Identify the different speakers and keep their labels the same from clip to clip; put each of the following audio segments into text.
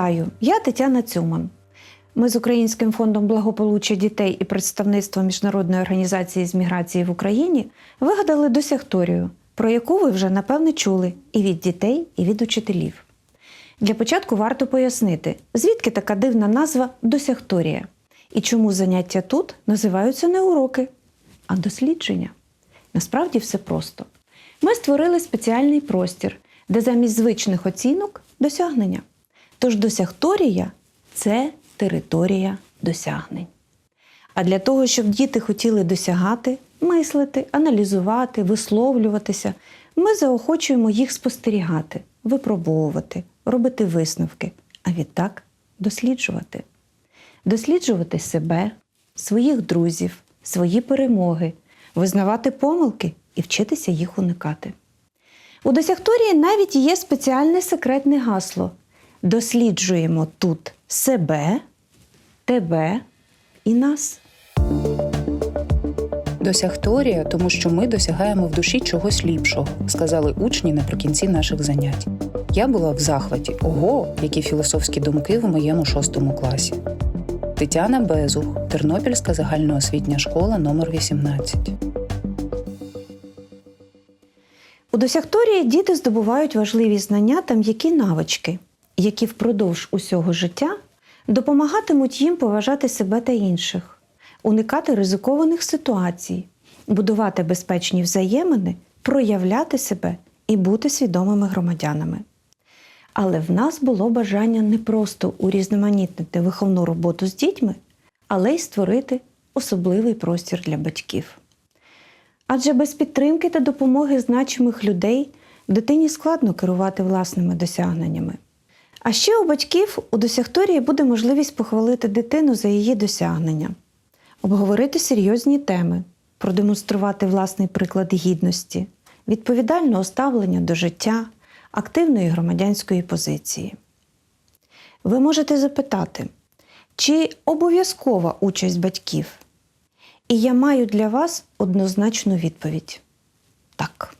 Speaker 1: Вітаю! Я Тетяна Цюман. Ми з Українським фондом благополуччя дітей і представництвом Міжнародної організації з міграції в Україні вигадали досягторію, про яку ви вже напевне чули і від дітей, і від учителів. Для початку варто пояснити, звідки така дивна назва досягторія і чому заняття тут називаються не уроки, а дослідження. Насправді все просто. Ми створили спеціальний простір, де замість звичних оцінок досягнення. Тож досягторія це територія досягнень. А для того, щоб діти хотіли досягати, мислити, аналізувати, висловлюватися, ми заохочуємо їх спостерігати, випробовувати, робити висновки, а відтак досліджувати. Досліджувати себе, своїх друзів, свої перемоги, визнавати помилки і вчитися їх уникати. У досягторії навіть є спеціальне секретне гасло. Досліджуємо тут себе, тебе і нас.
Speaker 2: Досягторія, тому що ми досягаємо в душі чогось ліпшого, сказали учні наприкінці наших занять. Я була в захваті. Ого, які філософські думки в моєму шостому класі. Тетяна Безух, Тернопільська загальноосвітня школа номер 18
Speaker 1: У досягторії діти здобувають важливі знання та м'які навички, які впродовж усього життя допомагатимуть їм поважати себе та інших, уникати ризикованих ситуацій, будувати безпечні взаємини, проявляти себе і бути свідомими громадянами. Але в нас було бажання не просто урізноманітнити виховну роботу з дітьми, але й створити особливий простір для батьків. Адже без підтримки та допомоги значимих людей дитині складно керувати власними досягненнями. А ще у батьків у досягторії буде можливість похвалити дитину за її досягнення, обговорити серйозні теми, продемонструвати власний приклад гідності, відповідального ставлення до життя, активної громадянської позиції. Ви можете запитати, чи обов'язкова участь батьків? І я маю для вас однозначну відповідь: так.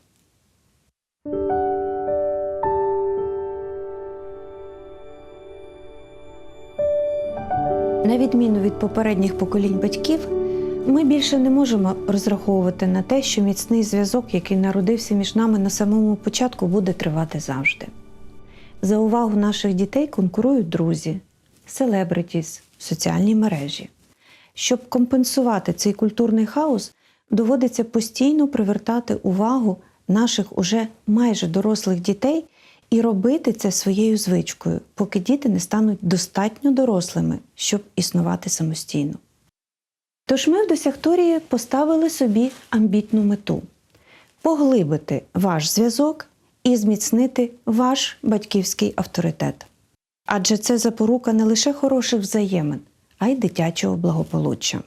Speaker 1: На відміну від попередніх поколінь батьків, ми більше не можемо розраховувати на те, що міцний зв'язок, який народився між нами на самому початку, буде тривати завжди. За увагу наших дітей конкурують друзі, селебритіс, соціальні мережі. Щоб компенсувати цей культурний хаос, доводиться постійно привертати увагу наших уже майже дорослих дітей і робити це своєю звичкою, поки діти не стануть достатньо дорослими, щоб існувати самостійно. Тож ми в досягторії поставили собі амбітну мету поглибити ваш зв'язок і зміцнити ваш батьківський авторитет. Адже це запорука не лише хороших взаємин, а й дитячого благополуччя.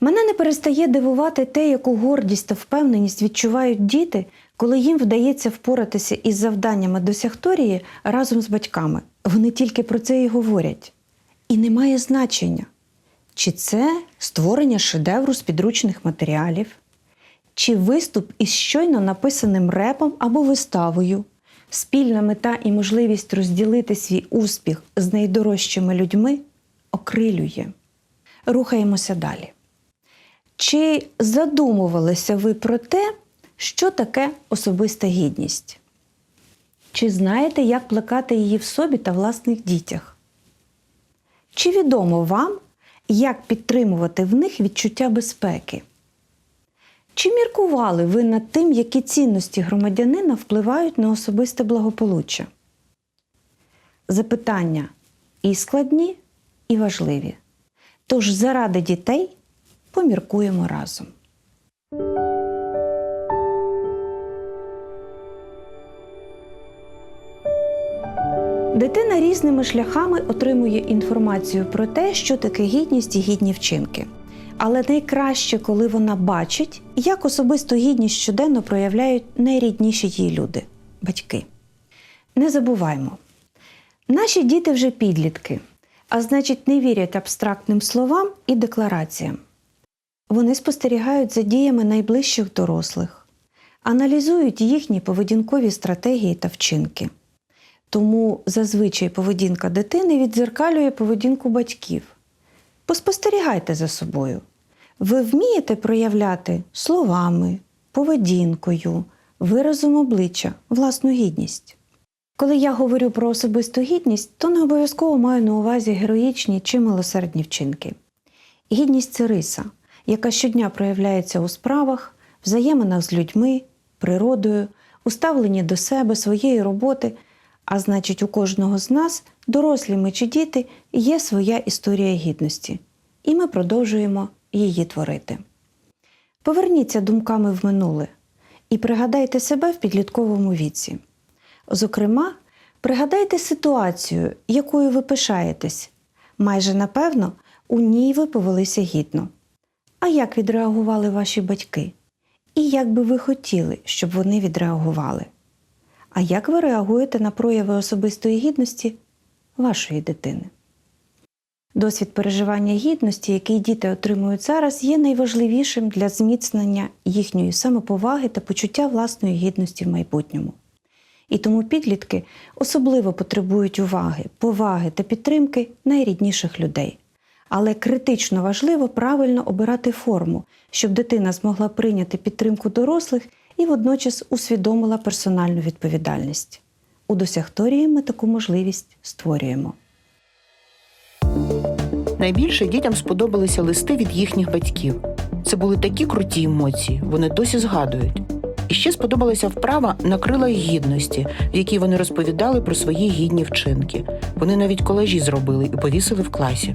Speaker 1: Мене не перестає дивувати те, яку гордість та впевненість відчувають діти, коли їм вдається впоратися із завданнями досягторії разом з батьками. Вони тільки про це і говорять. І немає значення, чи це створення шедевру з підручних матеріалів, чи виступ із щойно написаним репом або виставою, спільна мета і можливість розділити свій успіх з найдорожчими людьми окрилює. Рухаємося далі. Чи задумувалися ви про те, що таке особиста гідність? Чи знаєте, як плекати її в собі та власних дітях? Чи відомо вам, як підтримувати в них відчуття безпеки? Чи міркували ви над тим, які цінності громадянина впливають на особисте благополуччя? Запитання і складні, і важливі. Тож заради дітей поміркуємо разом. Дитина різними шляхами отримує інформацію про те, що таке гідність і гідні вчинки. Але найкраще, коли вона бачить, як особисту гідність щоденно проявляють найрідніші їй люди батьки. Не забуваймо, наші діти вже підлітки, а значить, не вірять абстрактним словам і деклараціям. Вони спостерігають за діями найближчих дорослих, аналізують їхні поведінкові стратегії та вчинки. Тому зазвичай поведінка дитини віддзеркалює поведінку батьків. Поспостерігайте за собою. Ви вмієте проявляти словами, поведінкою, виразом обличчя, власну гідність. Коли я говорю про особисту гідність, то не обов'язково маю на увазі героїчні чи милосердні вчинки. Гідність це риса, яка щодня проявляється у справах, взаєминах з людьми, природою, у ставленні до себе, своєї роботи, а значить, у кожного з нас, дорослі ми чи діти, є своя історія гідності, і ми продовжуємо її творити. Поверніться думками в минуле і пригадайте себе в підлітковому віці. Зокрема, пригадайте ситуацію, якою ви пишаєтесь. Майже напевно, у ній ви повелися гідно. А як відреагували ваші батьки? І як би ви хотіли, щоб вони відреагували? А як ви реагуєте на прояви особистої гідності вашої дитини? Досвід переживання гідності, який діти отримують зараз, є найважливішим для зміцнення їхньої самоповаги та почуття власної гідності в майбутньому. І тому підлітки особливо потребують уваги, поваги та підтримки найрідніших людей. Але критично важливо правильно обирати форму, щоб дитина змогла прийняти підтримку дорослих і водночас усвідомила персональну відповідальність. У досягторії ми таку можливість створюємо.
Speaker 3: Найбільше дітям сподобалися листи від їхніх батьків. Це були такі круті емоції, вони досі згадують. І ще сподобалася вправа на крилах гідності, в якій вони розповідали про свої гідні вчинки. Вони навіть колежі зробили і повісили в класі.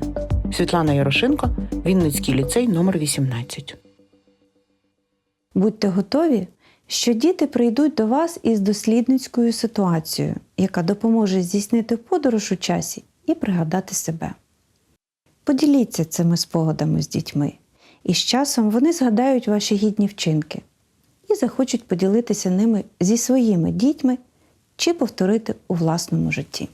Speaker 3: Світлана Ярошенко, Вінницький ліцей номер 18.
Speaker 1: Будьте готові, що діти прийдуть до вас із дослідницькою ситуацією, яка допоможе здійснити подорож у часі і пригадати себе. Поділіться цими спогадами з дітьми, і з часом вони згадають ваші гідні вчинки і захочуть поділитися ними зі своїми дітьми чи повторити у власному житті.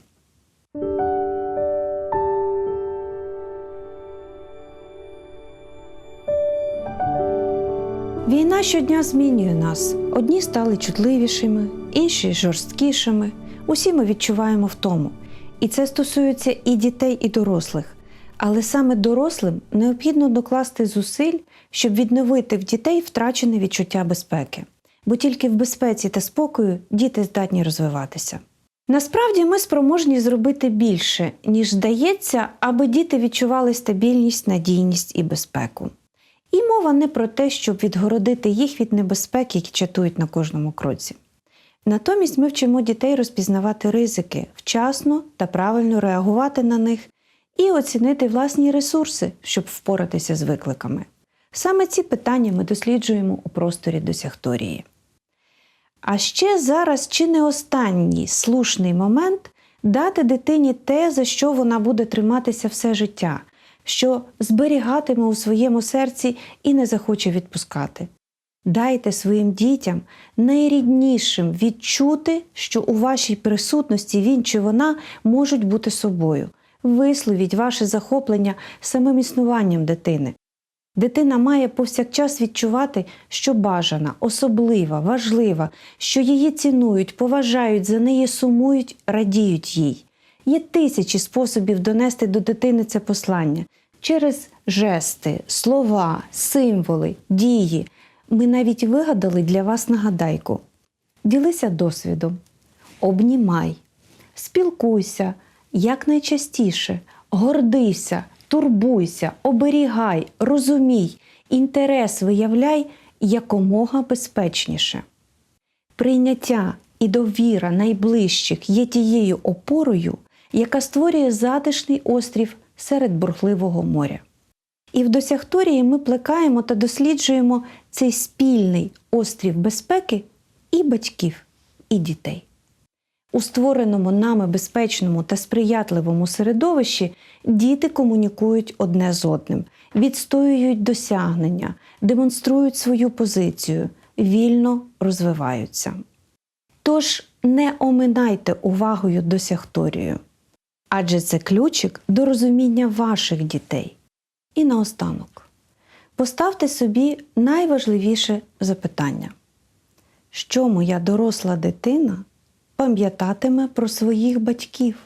Speaker 1: Війна щодня змінює нас. Одні стали чутливішими, інші жорсткішими. Усі ми відчуваємо втому. І це стосується і дітей, і дорослих. Але саме дорослим необхідно докласти зусиль, щоб відновити в дітей втрачене відчуття безпеки. Бо тільки в безпеці та спокою діти здатні розвиватися. Насправді ми спроможні зробити більше, ніж здається, аби діти відчували стабільність, надійність і безпеку. І мова не про те, щоб відгородити їх від небезпек, які чатують на кожному кроці. Натомість ми вчимо дітей розпізнавати ризики, вчасно та правильно реагувати на них і оцінити власні ресурси, щоб впоратися з викликами. Саме ці питання ми досліджуємо у просторі досягторії. А ще зараз чи не останній слушний момент дати дитині те, за що вона буде триматися все життя, що зберігатиме у своєму серці і не захоче відпускати. Дайте своїм дітям найріднішим відчути, що у вашій присутності він чи вона можуть бути собою. Висловіть ваше захоплення самим існуванням дитини. Дитина має повсякчас відчувати, що бажана, особлива, важлива, що її цінують, поважають, за неї сумують, радіють їй. Є тисячі способів донести до дитини це послання. Через жести, слова, символи, дії. Ми навіть вигадали для вас нагадайку. Ділися досвідом, обнімай, спілкуйся якнайчастіше, гордися, турбуйся, оберігай, розумій, інтерес виявляй якомога безпечніше. Прийняття і довіра найближчих є тією опорою, яка створює затишний острів серед бурхливого моря. І в досягторії ми плекаємо та досліджуємо цей спільний острів безпеки і батьків, і дітей. У створеному нами безпечному та сприятливому середовищі діти комунікують одне з одним, відстоюють досягнення, демонструють свою позицію, вільно розвиваються. Тож не оминайте увагою досягторію, адже це ключик до розуміння ваших дітей. І наостанок, поставте собі найважливіше запитання: що моя доросла дитина пам'ятатиме про своїх батьків.